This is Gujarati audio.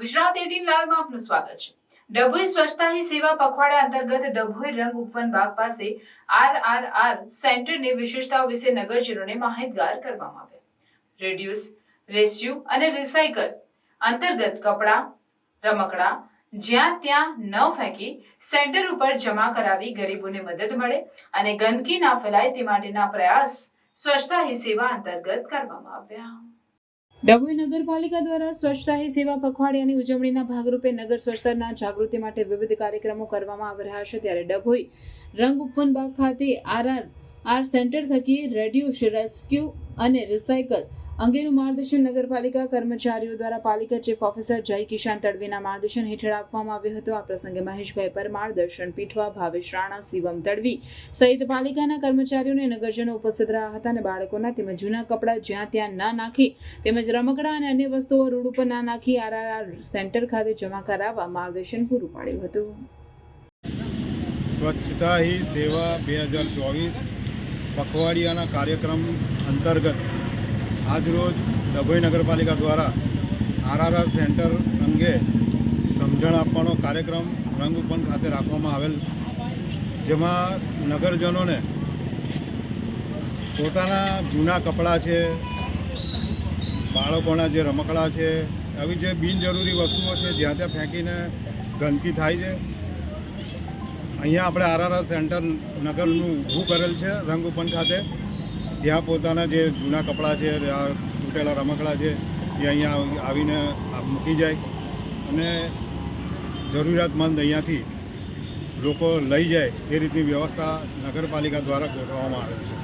ગુજરાત એટીન લાઈવમાં આપનું સ્વાગત છે. ડભોઈ સ્વચ્છતા હી સેવા પખવાડા અંતર્ગત ડભોઈ રંગ ઉપવન બાગ પાસે આર આર આર સેન્ટરની વિશેષતાઓ વિશે નગરજનોને માહિતગાર કરવામાં આવ્યા. રેડ્યુસ, રેસ્યુ અને રિસાયકલ અંતર્ગત કપડાં, રમકડા જ્યાં ત્યાં ન ફેંકી સેન્ટર ઉપર જમા કરાવી ગરીબોને મદદ મળે અને ગંદકી ના ફેલાય તે માટેના પ્રયાસ સ્વચ્છતા હી સેવા અંતર્ગત કરવામાં આવ્યા. ડભોઈ નગરપાલિકા દ્વારા સ્વચ્છતા હી સેવા પખવાડિયાની ઉજવણીના ભાગરૂપે નગર સ્વચ્છતાના જાગૃતિ માટે વિવિધ કાર્યક્રમો કરવામાં આવી રહ્યા છે. ત્યારે ડભોઈ રંગ ઉપવન બાગ ખાતે આરઆર, આર સેન્ટર થકી રેડ્યુસ રેસ્ક્યુ અને રિસાયકલ અંગેનું માર્ગદર્શન નગરપાલિકા કર્મચારીઓ દ્વારા પાલિકા ચીફ ઓફિસર જય કિશાન તડવીના માર્ગદર્શન હેઠળ આપવામાં આવ્યું હતું. આ પ્રસંગે મહેશભાઈ પરમાર દર્શન પીઠવા ભાવેશ રાણા, શિવમ તડવી સહિત પાલિકાના કર્મચારીઓને નગરજનો ઉપસ્થિત રહ્યા હતા અને બાળકોના તેમજ જૂના કપડાં જ્યાં ત્યાં ના નાખી તેમજ રમકડા અને અન્ય વસ્તુઓ રોડ ઉપર ના નાખી આરઆરઆર સેન્ટર ખાતે જમા કરાવવા માર્ગદર્શન પૂરું પાડ્યું હતું. સ્વચ્છતા હી સેવા બે હજાર ચોવીસ પખવાડિયાના કાર્યક્રમ અંતર્ગત આજરોજ ડભોઈ નગરપાલિકા દ્વારા આરઆરઆર સેન્ટર અંગે સમજણ આપવાનો કાર્યક્રમ રંગપન ખાતે રાખવામાં આવેલ. જેમાં નગરજનોને પોતાના જૂના કપડાં છે, બાળકોના જે રમકડા છે, આવી જે બિનજરૂરી વસ્તુઓ છે, જ્યાં ત્યાં ફેંકીને ગંદકી થાય છે. અહીંયા આપણે આરઆરઆર સેન્ટર નગરનું ઊભું કરેલ છે રંગઉપન ખાતે. ત્યાં પોતાના જે જૂના કપડાં છે તૂટેલા રમકડા છે, એ અહીંયા આવીને મૂકી જાય અને જરૂરિયાતમંદ અહીંયાથી લોકો લઈ જાય એ રીતની વ્યવસ્થા નગરપાલિકા દ્વારા ગોઠવવામાં આવે છે.